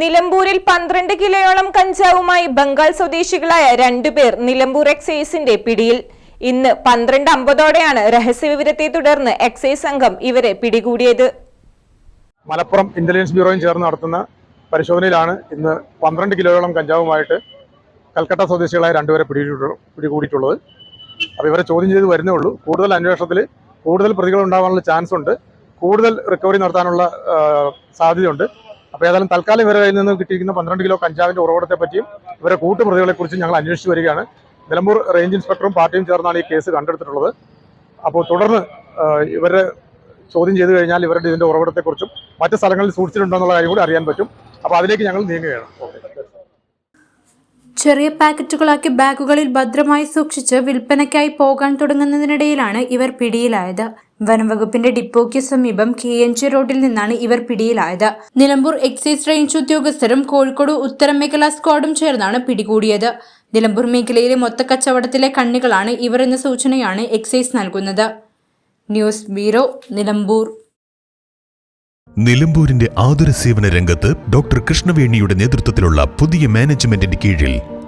നിലമ്പൂരിൽ പന്ത്രണ്ട് കിലോയോളം കഞ്ചാവുമായി ബംഗാൾ സ്വദേശികളായ രണ്ടുപേർ നിലമ്പൂർ എക്സൈസിന്റെ പിടിയിൽ. ഇന്ന് പന്ത്രണ്ട് അമ്പതോടെയാണ് രഹസ്യവിവരത്തെ തുടർന്ന് എക്സൈസ് സംഘം ഇവരെ പിടികൂടിയത്. മലപ്പുറം ഇന്റലിജൻസ് ബ്യൂറോയും ചേർന്ന് നടത്തുന്ന പരിശോധനയിലാണ് ഇന്ന് പന്ത്രണ്ട് കിലോയോളം കഞ്ചാവുമായിട്ട് കൽക്കട്ട സ്വദേശികളായ രണ്ടുപേരെ പിടികൂടിയിട്ടുള്ളത്. അപ്പോൾ ഇവരെ ചോദ്യം ചെയ്ത് വരുന്നേ ഉള്ളൂ. കൂടുതൽ അന്വേഷണത്തിൽ കൂടുതൽ പ്രതികൾ ഉണ്ടാകാനുള്ള ചാൻസ് ഉണ്ട് കൂടുതൽ റിക്കവറി നടത്താനുള്ള സാധ്യതയുണ്ട്. അപ്പോൾ ഏതായാലും തൽക്കാലം ഇവരെ കയ്യിൽ നിന്ന് കിട്ടിയിരിക്കുന്ന പന്ത്രണ്ട് കിലോ കഞ്ചാവിന്റെ ഉറവിടത്തെ പറ്റിയും ഇവരെ കൂട്ടുപ്രതികളെ കുറിച്ചും ഞങ്ങൾ അന്വേഷിച്ചു വരികയാണ്. നിലമ്പൂർ റേഞ്ച് ഇൻസ്പെക്ടറും പാർട്ടിയും ചേർന്നാണ് ഈ കേസ് കണ്ടെടുത്തിട്ടുള്ളത്. അപ്പോൾ തുടർന്ന് ഇവരെ ചോദ്യം ചെയ്തു കഴിഞ്ഞാൽ ഇവരുടെ ഇതിന്റെ ഉറവിടത്തെക്കുറിച്ചും മറ്റ് സ്ഥലങ്ങളിൽ സൂക്ഷിച്ചിട്ടുണ്ടോ എന്നുള്ള കാര്യം കൂടി അറിയാൻ പറ്റും. അപ്പോൾ അതിലേക്ക് ഞങ്ങൾ നീങ്ങുകയാണ്. ചെറിയ പാക്കറ്റുകളാക്കി ബാഗുകളിൽ ഭദ്രമായി സൂക്ഷിച്ച് വിൽപ്പനയ്ക്കായി പോകാൻ തുടങ്ങുന്നതിനിടയിലാണ് ഇവർ പിടിയിലായത്. വനംവകുപ്പിന്റെ ഡിപ്പോയ്ക്ക് സമീപം കെ എൻ ജി റോഡിൽ നിന്നാണ് ഇവർ പിടിയിലായത്. നിലമ്പൂർ എക്സൈസ് റേഞ്ച് ഉദ്യോഗസ്ഥരും കോഴിക്കോട് ഉത്തര മേഖലാ സ്ക്വാഡും ചേർന്നാണ് പിടികൂടിയത്. നിലമ്പൂർ മേഖലയിലെ മൊത്ത കച്ചവടത്തിലെ കണ്ണികളാണ് ഇവർ എന്ന സൂചനയാണ് എക്സൈസ് നൽകുന്നത്. News bureau Nilambur. നിലമ്പൂരിന്റെ ആതുര സേവന രംഗത്ത് ഡോക്ടർ കൃഷ്ണവേണിയുടെ നേതൃത്വത്തിലുള്ള പുതിയ മാനേജ്മെന്റിന്റെ കീഴിൽ